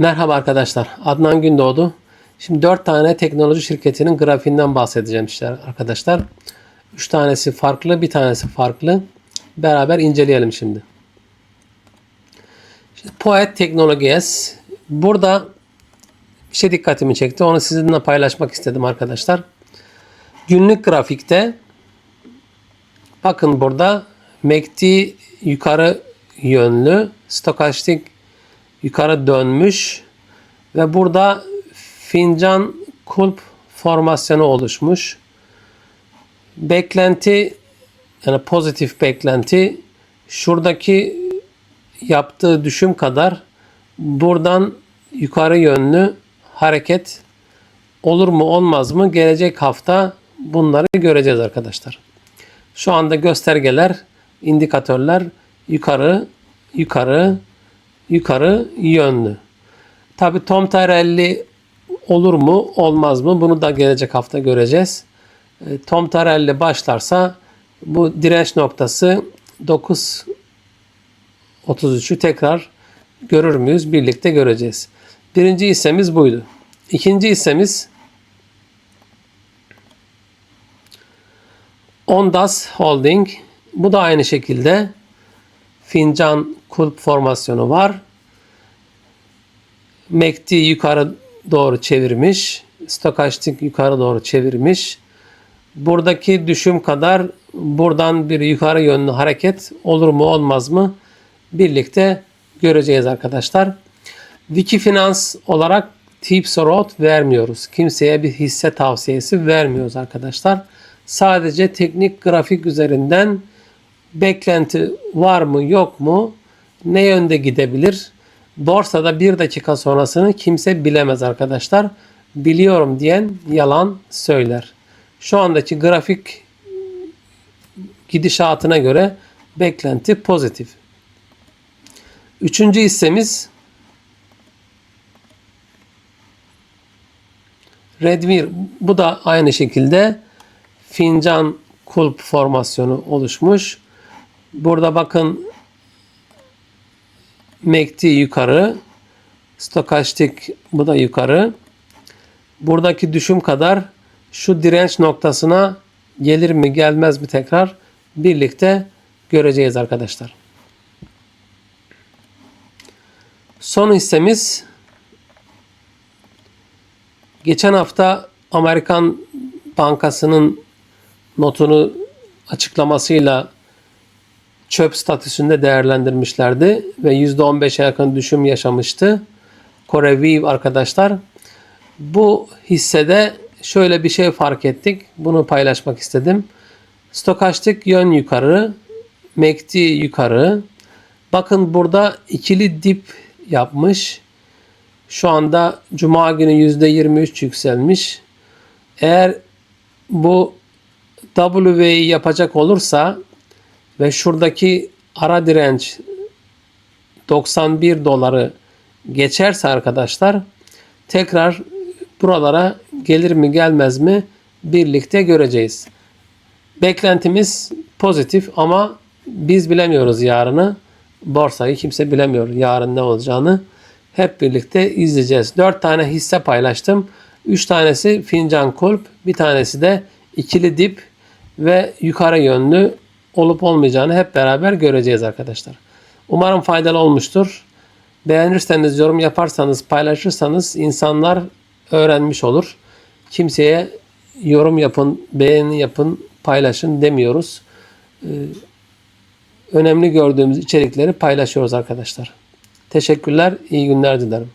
Merhaba arkadaşlar. Adnan Gündoğdu. Şimdi 4 tane teknoloji şirketinin grafiğinden bahsedeceğim işte arkadaşlar. 3 tanesi farklı, bir tanesi farklı. Beraber inceleyelim şimdi. şimdi Poet Technologies. Burada bir şey dikkatimi çekti. Onu sizinle paylaşmak istedim arkadaşlar. Günlük grafikte bakın burada MACD yukarı yönlü, stokastik yukarı dönmüş ve burada fincan kulp formasyonu oluşmuş. Beklenti yani pozitif beklenti şuradaki yaptığı düşüm kadar buradan yukarı yönlü hareket olur mu olmaz mı gelecek hafta bunları göreceğiz arkadaşlar. Şu anda göstergeler, indikatörler yukarı, yukarı, yukarı yönlü. Tabi Tom Tarelli olur mu olmaz mı bunu da gelecek hafta göreceğiz. E, Tom Tarelli başlarsa bu direnç noktası 9.33'ü tekrar görür müyüz? Birlikte göreceğiz. Birinci hissemiz buydu. İkinci hissemiz Ondas Holding. Bu da aynı şekilde fincan kulp formasyonu var. MACD yukarı doğru çevirmiş. Stokastik yukarı doğru çevirmiş. Buradaki düşüm kadar buradan bir yukarı yönlü hareket olur mu olmaz mı birlikte göreceğiz arkadaşlar. Wikifinans olarak tips road vermiyoruz. Kimseye bir hisse tavsiyesi vermiyoruz arkadaşlar. Sadece teknik grafik üzerinden beklenti var mı yok mu ne yönde gidebilir? Borsada bir dakika sonrasını kimse bilemez arkadaşlar. Biliyorum diyen yalan söyler. Şu andaki grafik gidişatına göre beklenti pozitif. Üçüncü hissemiz Redmir bu da aynı şekilde fincan kulp formasyonu oluşmuş. Burada bakın MACD yukarı. Stokastik bu da yukarı. Buradaki düşüm kadar şu direnç noktasına gelir mi gelmez mi tekrar birlikte göreceğiz arkadaşlar. Son hissemiz geçen hafta Amerikan Bankası'nın notunu açıklamasıyla çöp statüsünde değerlendirmişlerdi ve %15'e yakın düşüm yaşamıştı. Kore Viv arkadaşlar. Bu hissede şöyle bir şey fark ettik. Bunu paylaşmak istedim. Stokastik yön yukarı, MACD yukarı. Bakın burada ikili dip yapmış. Şu anda Cuma günü %23 yükselmiş. Eğer bu W'yi yapacak olursa ve şuradaki ara direnç 91 doları geçerse arkadaşlar tekrar buralara gelir mi gelmez mi birlikte göreceğiz. Beklentimiz pozitif ama biz bilemiyoruz yarını. Borsayı kimse bilemiyor yarın ne olacağını. Hep birlikte izleyeceğiz. 4 tane hisse paylaştım. 3 tanesi fincan kulp, bir tanesi de ikili dip ve yukarı yönlü olup olmayacağını hep beraber göreceğiz arkadaşlar. Umarım faydalı olmuştur. Beğenirseniz, yorum yaparsanız, paylaşırsanız insanlar öğrenmiş olur. Kimseye yorum yapın, beğeni yapın, paylaşın demiyoruz. Ee, önemli gördüğümüz içerikleri paylaşıyoruz arkadaşlar. Teşekkürler, iyi günler dilerim.